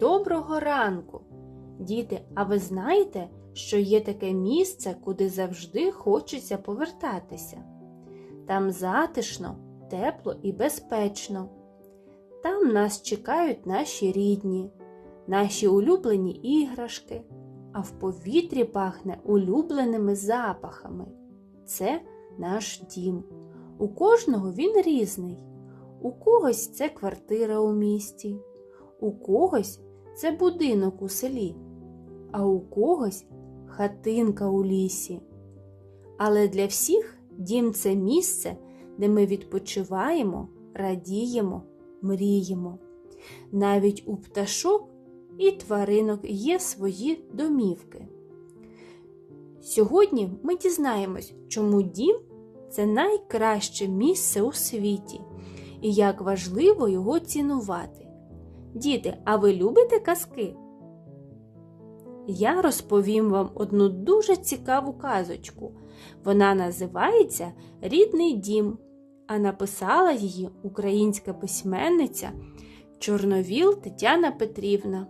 Доброго ранку! Діти, а ви знаєте, що є таке місце, куди завжди хочеться повертатися? Там затишно, тепло і безпечно. Там нас чекають наші рідні, наші улюблені іграшки, а в повітрі пахне улюбленими запахами. Це наш дім. У кожного він різний. У когось це квартира у місті, у когось це будинок у селі, а у когось хатинка у лісі. Але для всіх дім це місце, де ми відпочиваємо, радіємо, мріємо. Навіть у пташок і тваринок є свої домівки. Сьогодні ми дізнаємось, чому дім це найкраще місце у світі і як важливо його цінувати. Діти, а ви любите казки? Я розповім вам одну дуже цікаву казочку. Вона називається Рідний дім, а написала її українська письменниця Чорновіл Тетяна Петрівна.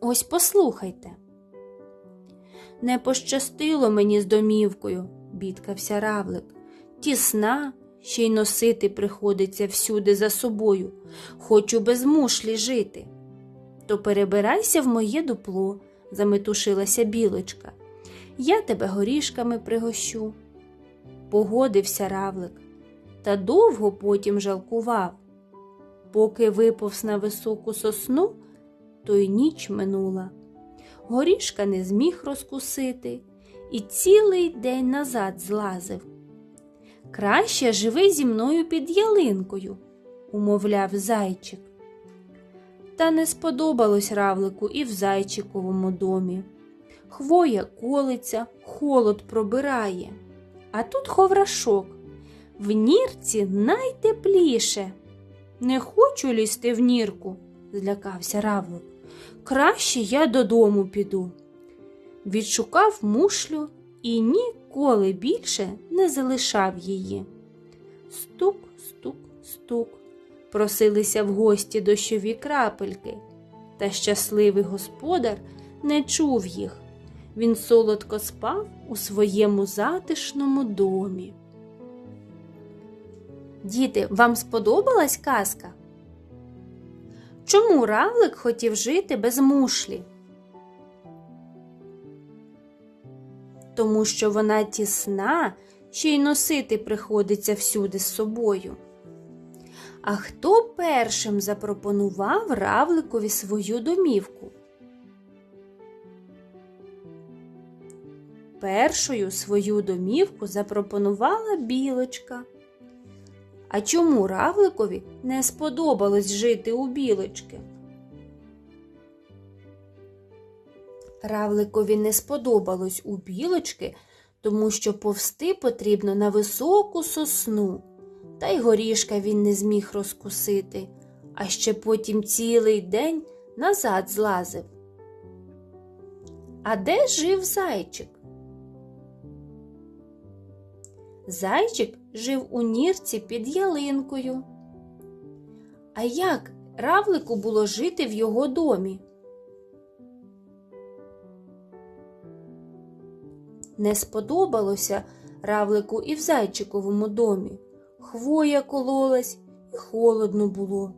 Ось послухайте. Не пощастило мені з домівкою, бідкався равлик. Тісна, ще й носити приходиться всюди за собою. Хочу без мушлі жити. То перебирайся в моє дупло, заметушилася білочка. Я тебе горішками пригощу. Погодився равлик, та довго потім жалкував. Поки виповз на високу сосну, то й ніч минула. Горішка не зміг розкусити і цілий день назад злазив. Краще живи зі мною під ялинкою, умовляв зайчик. Та не сподобалось равлику і в зайчиковому домі. Хвоя колиться, холод пробирає, а тут ховрашок. В нірці найтепліше. Не хочу лізти в нірку, злякався равлик. Краще я додому піду. Відшукав мушлю і ніколи більше не залишав її. Стук, стук, стук. Просилися в гості дощові крапельки, та щасливий господар не чув їх. Він солодко спав у своєму затишному домі. Діти, вам сподобалась казка? Чому равлик хотів жити без мушлі? Тому що вона тісна, ще й носити приходиться всюди з собою. А хто першим запропонував равликові свою домівку? Першою свою домівку запропонувала білочка. А чому равликові не сподобалось жити у білочки? Равликові не сподобалось у білочки, тому що повсти потрібно на високу сосну, та й горішка він не зміг розкусити, а ще потім цілий день назад злазив. А де жив зайчик? Зайчик жив у нірці під ялинкою. А як равлику було жити в його домі? Не сподобалося равлику і в зайчиковому домі. Хвоя кололась і холодно було.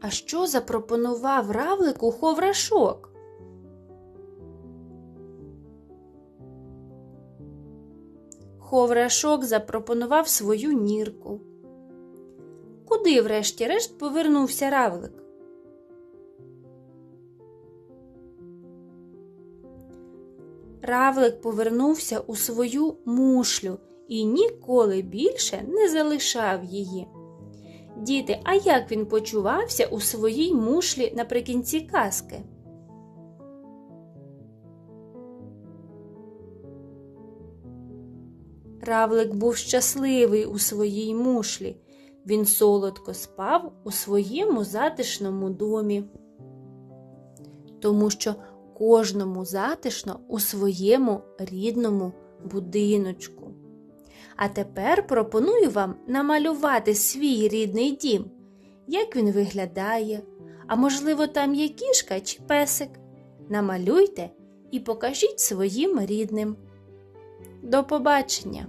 А що запропонував равлику ховрашок? Ховрашок запропонував свою нірку. Куди, врешті-решт, повернувся равлик? Равлик повернувся у свою мушлю і ніколи більше не залишав її. Діти, а як він почувався у своїй мушлі наприкінці казки? Равлик був щасливий у своїй мушлі. Він солодко спав у своєму затишному домі, тому що кожному затишно у своєму рідному будиночку. А тепер пропоную вам намалювати свій рідний дім, як він виглядає, А можливо, там є кішка чи песик? Намалюйте і покажіть своїм рідним. До побачення!